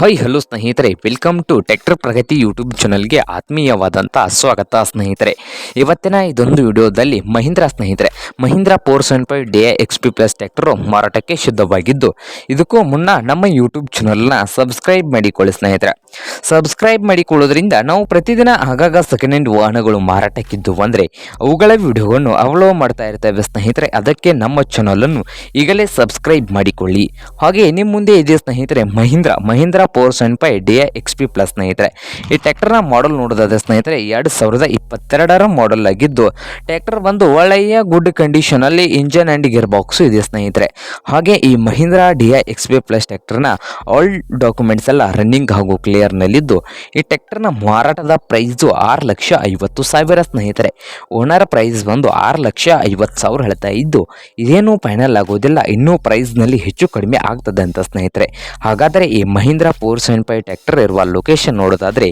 Hi hello ಸ್ನೇಹಿತರೆ. Welcome to tractor Pragati YouTube ಚಾನಲ್ಗೆ ಆತ್ಮೀಯವಾದಂಥ ಸ್ವಾಗತ, ಸ್ನೇಹಿತರೆ. ಇವತ್ತಿನ ಇದೊಂದು ವಿಡಿಯೋದಲ್ಲಿ ಮಹೀಂದ್ರ, ಸ್ನೇಹಿತರೆ. Mahindra four seven five D X P plus tractor ಮಾರಾಟಕ್ಕೆ ಶುದ್ಧವಾಗಿದ್ದು, ಇದಕ್ಕೂ ಮುನ್ನ ನಮ್ಮ ಯೂಟ್ಯೂಬ್ ಚಾನಲ್ನ ಸಬ್ಸ್ಕ್ರೈಬ್ ಮಾಡಿಕೊಳ್ಳಿ ಸ್ನೇಹಿತರೆ. ಸಬ್ಸ್ಕ್ರೈಬ್ ಮಾಡಿಕೊಳ್ಳೋದ್ರಿಂದ ನಾವು ಪ್ರತಿದಿನ ಆಗಾಗ ಸೆಕೆಂಡ್ ಹ್ಯಾಂಡ್ ವಾಹನಗಳು ಮಾರಾಟಕ್ಕಿದ್ದು ಅಂದರೆ ಅವುಗಳ ವಿಡಿಯೋವನ್ನು ಅವಲೋ ಮಾಡ್ತಾ ಇರ್ತೇವೆ ಸ್ನೇಹಿತರೆ. ಅದಕ್ಕೆ ನಮ್ಮ ಚಾನಲನ್ನು ಈಗಲೇ ಸಬ್ಸ್ಕ್ರೈಬ್ ಮಾಡಿಕೊಳ್ಳಿ. ಹಾಗೆ ನಿಮ್ಮ ಮುಂದೆ ಇದೆ ಸ್ನೇಹಿತರೆ Mahindra Mahindra four seven five D X P plus ಸ್ನೇಹಿತರೆ. ಈ ಟ್ಯಾಕ್ಟರ್ನ ಮಾಡಲ್ ನೋಡೋದಾದ ಸ್ನೇಹಿತರೆ, ಎರಡು ಸಾವಿರದ ಇಪ್ಪತ್ತೆರಡರ ಮಾಡಲ್ ಆಗಿದ್ದು ಟ್ಯಾಕ್ಟರ್ ಬಂದು ಒಳ್ಳೆಯ ಗುಡ್ ಕಂಡೀಷನಲ್ಲಿ ಇಂಜನ್ ಆ್ಯಂಡ್ ಗಿಯರ್ ಬಾಕ್ಸು ಇದೆ, ಸ್ನೇಹಿತರೆ. ಹಾಗೆ ಈ Mahindra I X P plus ಟ್ರ್ಯಾಕ್ಟರ್ನ ಆಲ್ ಡಾಕ್ಯುಮೆಂಟ್ಸ್ ಎಲ್ಲ ರನ್ನಿಂಗ್ ಹಾಗೂ ಕ್ಲಿಯರ್ನಲ್ಲಿದ್ದು ಈ ಟ್ರ್ಯಾಕ್ಟರ್ನ ಮಾರಾಟದ ಪ್ರೈಸು ಆರು ಲಕ್ಷ ಐವತ್ತು ಸಾವಿರ, ಸ್ನೇಹಿತರೆ. ಓನರ್ ಪ್ರೈಸ್ ಬಂದು ಆರು ಲಕ್ಷ ಐವತ್ತು ಸಾವಿರ ಹೇಳ್ತಾ ಇದ್ದು, ಇದೇನು ಫೈನಲ್ ಆಗೋದಿಲ್ಲ, ಇನ್ನೂ ಪ್ರೈಸ್ನಲ್ಲಿ ಹೆಚ್ಚು ಕಡಿಮೆ ಆಗ್ತದೆ ಅಂತ, ಸ್ನೇಹಿತರೆ. ಹಾಗಾದರೆ ಈ Mahindra four seven five tractor ಇರುವ ಲೊಕೇಶನ್ ನೋಡೋದಾದರೆ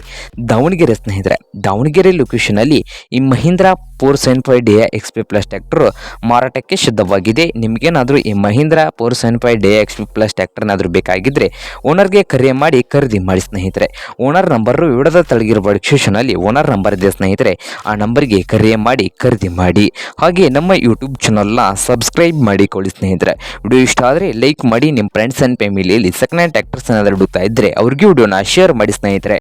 ದಾವಣಗೆರೆ, ಸ್ನೇಹಿತರೆ. ದಾವಣಗೆರೆ ಲೊಕೇಶನಲ್ಲಿ ಈ Mahindra four seven five D X P plus tractor ಮಾರಾಟಕ್ಕೆ ಸಿದ್ಧವಾಗಿದೆ ನಿಮಗೇನಾದರೂ ಈ Mahindra four seven five D X P plus ಟ್ಯಾಕ್ಟರ್ನಾದರೂ ಬೇಕಾಗಿದ್ದರೆ ಓನರ್ಗೆ ಕರೆ ಮಾಡಿ ಖರೀದಿ ಮಾಡಿ ಸ್ನೇಹಿತರೆ. ಓನರ್ ನಂಬರು ವಿಡದ ತಳಗಿರುವ ಡಿಸ್ಕ್ರಿಪ್ಷನಲ್ಲಿ ಓನರ್ ನಂಬರ್ ಇದೆ ಸ್ನೇಹಿತರೆ. ಆ ನಂಬರ್ಗೆ ಕರೆ ಮಾಡಿ ಖರೀದಿ ಮಾಡಿ. ಹಾಗೆ ನಮ್ಮ ಯೂಟ್ಯೂಬ್ ಚಾನಲ್ನ ಸಬ್ಸ್ಕ್ರೈಬ್ ಮಾಡಿಕೊಳ್ಳಿ ಸ್ನೇಹಿತರೆ. ವಿಡಿಯೋ ಇಷ್ಟ ಆದರೆ ಲೈಕ್ ಮಾಡಿ ನಿಮ್ಮ ಫ್ರೆಂಡ್ಸ್ ಆ್ಯಂಡ್ ಫ್ಯಾಮಿಲಿಯಲ್ಲಿ ಸೆಕೆಂಡ್ ಹ್ಯಾಂಡ್ ಟ್ಯಾಕ್ಟರ್ಸ್ ಏನಾದರೂ ಹುಡುಕ್ತಾ ಇದ್ದರೆ ಅವ್ರಿಗೆ ವಿಡಿಯೋನ ಶೇರ್ ಮಾಡಿ ಸ್ನೇಹಿತರೆ.